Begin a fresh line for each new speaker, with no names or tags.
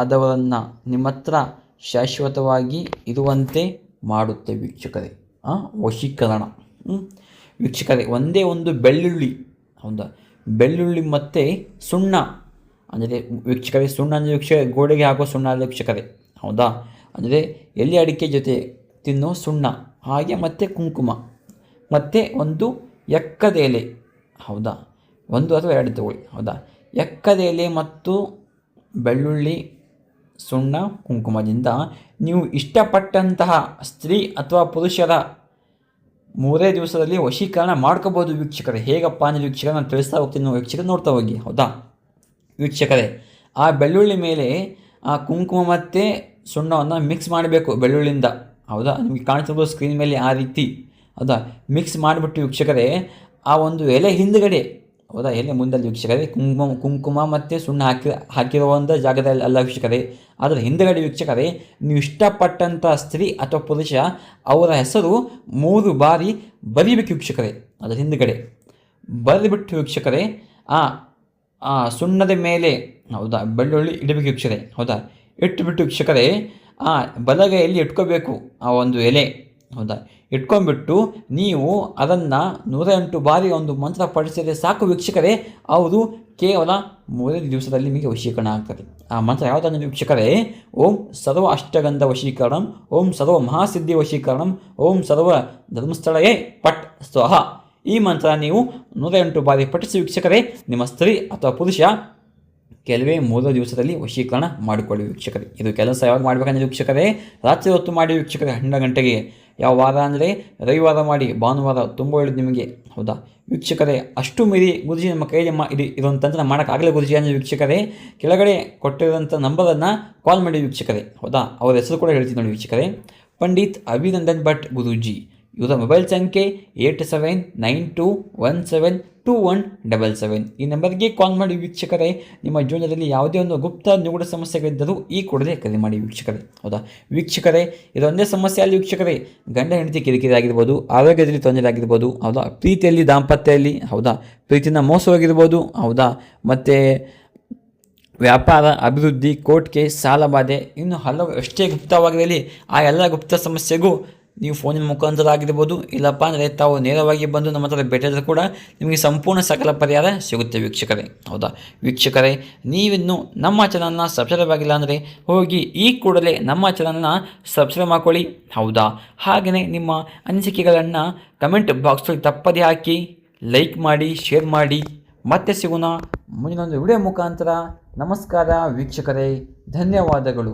ಆದವರನ್ನು ನಿಮ್ಮ ಹತ್ರ ಶಾಶ್ವತವಾಗಿ ಇರುವಂತೆ ಮಾಡುತ್ತೆ ವೀಕ್ಷಕರೇ. ವಶೀಕರಣ. ವೀಕ್ಷಕರೆ, ಒಂದೇ ಒಂದು ಬೆಳ್ಳುಳ್ಳಿ, ಹೌದಾ? ಬೆಳ್ಳುಳ್ಳಿ ಮತ್ತು ಸುಣ್ಣ. ಅಂದರೆ ವೀಕ್ಷಕರೇ, ಸುಣ್ಣ ಅಂದರೆ ವೀಕ್ಷ ಗೋಡೆಗೆ ಹಾಕೋ ಸುಣ್ಣ ಅಂದರೆ ವೀಕ್ಷಕರೇ. ಹೌದಾ? ಅಂದರೆ ಎಲೆ ಅಡಿಕೆ ಜೊತೆ ತಿನ್ನೋ ಸುಣ್ಣ. ಹಾಗೆ ಮತ್ತು ಕುಂಕುಮ. ಮತ್ತು ಒಂದು ಎಕ್ಕದ ಎಲೆ. ಹೌದಾ? ಒಂದು ಅಥವಾ ಎರಡು ತಗೊಳ್ಳಿ. ಹೌದಾ? ಎಕ್ಕದ ಎಲೆ ಮತ್ತು ಬೆಳ್ಳುಳ್ಳಿ ಸುಣ್ಣ, ಕುಂಕುಮದಿಂದ ನೀವು ಇಷ್ಟಪಟ್ಟಂತಹ ಸ್ತ್ರೀ ಅಥವಾ ಪುರುಷರ ಮೂರೇ ದಿವಸದಲ್ಲಿ ವಶೀಕರಣ ಮಾಡ್ಕೋಬೋದು ವೀಕ್ಷಕರೇ. ಹೇಗಪ್ಪ ಅಂದರೆ ವೀಕ್ಷಕರ, ನಾನು ತಿಳಿಸ್ತಾ ಹೋಗ್ತೀನಿ. ನಾವು ವೀಕ್ಷಕರು ನೋಡ್ತಾ ಹೋಗಿ. ಹೌದಾ? ವೀಕ್ಷಕರೇ, ಆ ಬೆಳ್ಳುಳ್ಳಿ ಮೇಲೆ ಆ ಕುಂಕುಮ ಮತ್ತು ಸುಣ್ಣವನ್ನು ಮಿಕ್ಸ್ ಮಾಡಬೇಕು ಬೆಳ್ಳುಳ್ಳಿಯಿಂದ. ಹೌದಾ? ನಿಮಗೆ ಕಾಣಿಸ್ಬೋದು ಸ್ಕ್ರೀನ್ ಮೇಲೆ ಆ ರೀತಿ. ಹೌದಾ? ಮಿಕ್ಸ್ ಮಾಡಿಬಿಟ್ಟು ವೀಕ್ಷಕರೇ, ಆ ಒಂದು ಎಲೆ ಹಿಂದ್ಗಡೆ ಹೌದಾ? ಎಲೆ ಮುಂದಲ್ಲಿ ವೀಕ್ಷಕರೇ, ಕುಂಕುಮ ಕುಂಕುಮ ಮತ್ತು ಸುಣ್ಣ ಹಾಕಿ ಹಾಕಿರೋ ಒಂದು ಜಾಗದಲ್ಲಿ ಅಲ್ಲ ವೀಕ್ಷಕರೇ. ಅದರ ಹಿಂದಗಡೆ ವೀಕ್ಷಕರೇ, ನೀವು ಇಷ್ಟಪಟ್ಟಂಥ ಸ್ತ್ರೀ ಅಥವಾ ಪುರುಷ, ಅವರ ಹೆಸರು ಮೂರು ಬಾರಿ ಬರಿಬೇಕು ವೀಕ್ಷಕರೇ. ಅದರ ಹಿಂದುಗಡೆ. ಬರೆದುಬಿಟ್ಟು ವೀಕ್ಷಕರೇ, ಆ ಸುಣ್ಣದ ಮೇಲೆ, ಹೌದಾ? ಬೆಳ್ಳುಳ್ಳಿ ಇಡಬೇಕು ವೀಕ್ಷಕರೇ, ಹೌದಾ? ಇಟ್ಟುಬಿಟ್ಟು ವೀಕ್ಷಕರೇ, ಆ, ಬಲಗೈಯಲ್ಲಿ ಇಟ್ಕೋಬೇಕು ಆ ಒಂದು ಎಲೆ. ಹೌದಾ? ಇಟ್ಕೊಂಡ್ಬಿಟ್ಟು ನೀವು ಅದನ್ನು ನೂರ ಎಂಟು ಬಾರಿ ಒಂದು ಮಂತ್ರ ಪಡಿಸಿದರೆ ಸಾಕು ವೀಕ್ಷಕರೇ ಅವರು ಕೇವಲ ಮೂರನೇ ದಿವಸದಲ್ಲಿ ನಿಮಗೆ ವಶೀಕರಣ ಆಗ್ತದೆ. ಆ ಮಂತ್ರ ಯಾವುದಂದ್ರೆ ವೀಕ್ಷಕರೇ? ಓಂ ಸರ್ವ ಅಷ್ಟಗಂಧ ವಶೀಕರಣಂ, ಓಂ ಸರ್ವ ಮಹಾಸಿದ್ಧಿ ವಶೀಕರಣಂ, ಓಂ ಸರ್ವ ಧರ್ಮಸ್ಥಳಯೇ ಪಟ್ ಸ್ವಹ. ಈ ಮಂತ್ರ ನೀವು ನೂರ ಎಂಟು ಬಾರಿ ಪಠಿಸಿ ವೀಕ್ಷಕರೇ, ನಿಮ್ಮ ಸ್ತ್ರೀ ಅಥವಾ ಪುರುಷ ಕೆಲವೇ ಮೂರು ದಿವಸದಲ್ಲಿ ವಶೀಕರಣ ಮಾಡಿಕೊಳ್ಳಿ ವೀಕ್ಷಕರೇ. ಇದು ಕೆಲಸ ಯಾವಾಗ ಮಾಡಬೇಕಂದ್ರೆ ವೀಕ್ಷಕರೇ, ರಾತ್ರಿ ಹೊತ್ತು ಮಾಡಿ ವೀಕ್ಷಕರೇ, ಹನ್ನೆರಡು ಗಂಟೆಗೆ. ಯಾವ ವಾರ ಅಂದರೆ ರವಿವಾರ ಮಾಡಿ ಭಾನುವಾರ ತುಂಬ ಒಳ್ಳೆಯದು ನಿಮಗೆ. ಹೌದಾ? ವೀಕ್ಷಕರೇ, ಅಷ್ಟು ಮೀರಿ ಗುರುಜಿ ನಮ್ಮ ಕೈಯಲ್ಲಿ ಮಾ ಇದು ಇದೊಂದು ತಂತ್ರ ಮಾಡೋಕ್ಕಾಗಲೇ ಗುರುಜಿ ಅಂದರೆ ವೀಕ್ಷಕರೇ. ಕೆಳಗಡೆ ಕೊಟ್ಟಿರೋಂಥ ನಂಬರನ್ನು ಕಾಲ್ ಮಾಡಿ ವೀಕ್ಷಕರೇ. ಹೌದಾ? ಅವರ ಹೆಸರು ಕೂಡ ಹೇಳ್ತೀನಿ ನೋಡಿ ವೀಕ್ಷಕರೇ. ಪಂಡಿತ್ ಅಭಿನಂದನ್ ಭಟ್ ಗುರೂಜಿ. ಇವರ ಮೊಬೈಲ್ ಸಂಖ್ಯೆ eight seven nine two one seven two one double seven ಈ ನಂಬರ್ಗೆ ಕಾಲ್ ಮಾಡಿ ವೀಕ್ಷಕರೇ, ನಿಮ್ಮ ಜೀವನದಲ್ಲಿ ಯಾವುದೇ ಒಂದು ಗುಪ್ತ ನಿಗೂಢ ಸಮಸ್ಯೆಗಳಿದ್ದರೂ ಈ ಕೂಡಲೇ ಕರೆ ಮಾಡಿ ವೀಕ್ಷಕರೇ. ಹೌದಾ? ವೀಕ್ಷಕರೇ ಇದೊಂದೇ ಸಮಸ್ಯೆ ಅಲ್ಲಿ ವೀಕ್ಷಕರೇ. ಗಂಡ, ಹೆಂಡತಿ ಕಿರಿಕಿರಿ ಆಗಿರ್ಬೋದು, ಆರೋಗ್ಯದಲ್ಲಿ ತೊಂದರೆ ಆಗಿರ್ಬೋದು, ಹೌದಾ? ಪ್ರೀತಿಯಲ್ಲಿ, ದಾಂಪತ್ಯದಲ್ಲಿ, ಹೌದಾ? ಪ್ರೀತಿನ ಮೋಸವಾಗಿರ್ಬೋದು, ಹೌದಾ? ಮತ್ತು ವ್ಯಾಪಾರ, ಅಭಿವೃದ್ಧಿ ಕೋರ್ಟ್ ಕೇಸ್ ಸಾಲ ಬಾಧೆ, ಇನ್ನು ಹಲವು ಎಷ್ಟೇ ಗುಪ್ತವಾಗಿರಲಿ, ಆ ಎಲ್ಲ ಗುಪ್ತ ಸಮಸ್ಯೆಗೂ ನೀವು ಫೋನಿನ ಮುಖಾಂತರ ಆಗಿರ್ಬೋದು ಇಲ್ಲಪ್ಪ ಅಂದರೆ ತಾವು ನೇರವಾಗಿ ಬಂದು ನಮ್ಮ ಹತ್ರ ಭೇಟಿಯಾದರೂ ಕೂಡ ನಿಮಗೆ ಸಂಪೂರ್ಣ ಸಕಲ ಪರಿಹಾರ ಸಿಗುತ್ತೆ ವೀಕ್ಷಕರೇ. ಹೌದಾ? ವೀಕ್ಷಕರೇ, ನೀವಿನ್ನು ನಮ್ಮ ಚಾನಲ್ನ ಸಬ್ಸ್ಕ್ರೈಬ್ ಆಗಿಲ್ಲ ಅಂದರೆ ಹೋಗಿ ಈ ಕೂಡಲೇ ನಮ್ಮ ಚಾನಲ್ನ ಸಬ್ಸ್ಕ್ರೈಬ್ ಮಾಡ್ಕೊಳ್ಳಿ. ಹೌದಾ? ಹಾಗೆಯೇ ನಿಮ್ಮ ಅನಿಸಿಕೆಗಳನ್ನು ಕಮೆಂಟ್ ಬಾಕ್ಸಲ್ಲಿ ತಪ್ಪದೇ ಹಾಕಿ ಲೈಕ್ ಮಾಡಿ ಶೇರ್ ಮಾಡಿ. ಮತ್ತೆ ಸಿಗೋಣ ಮುಂದಿನ ಒಂದು ವಿಡಿಯೋ ಮುಖಾಂತರ. ನಮಸ್ಕಾರ ವೀಕ್ಷಕರೇ, ಧನ್ಯವಾದಗಳು.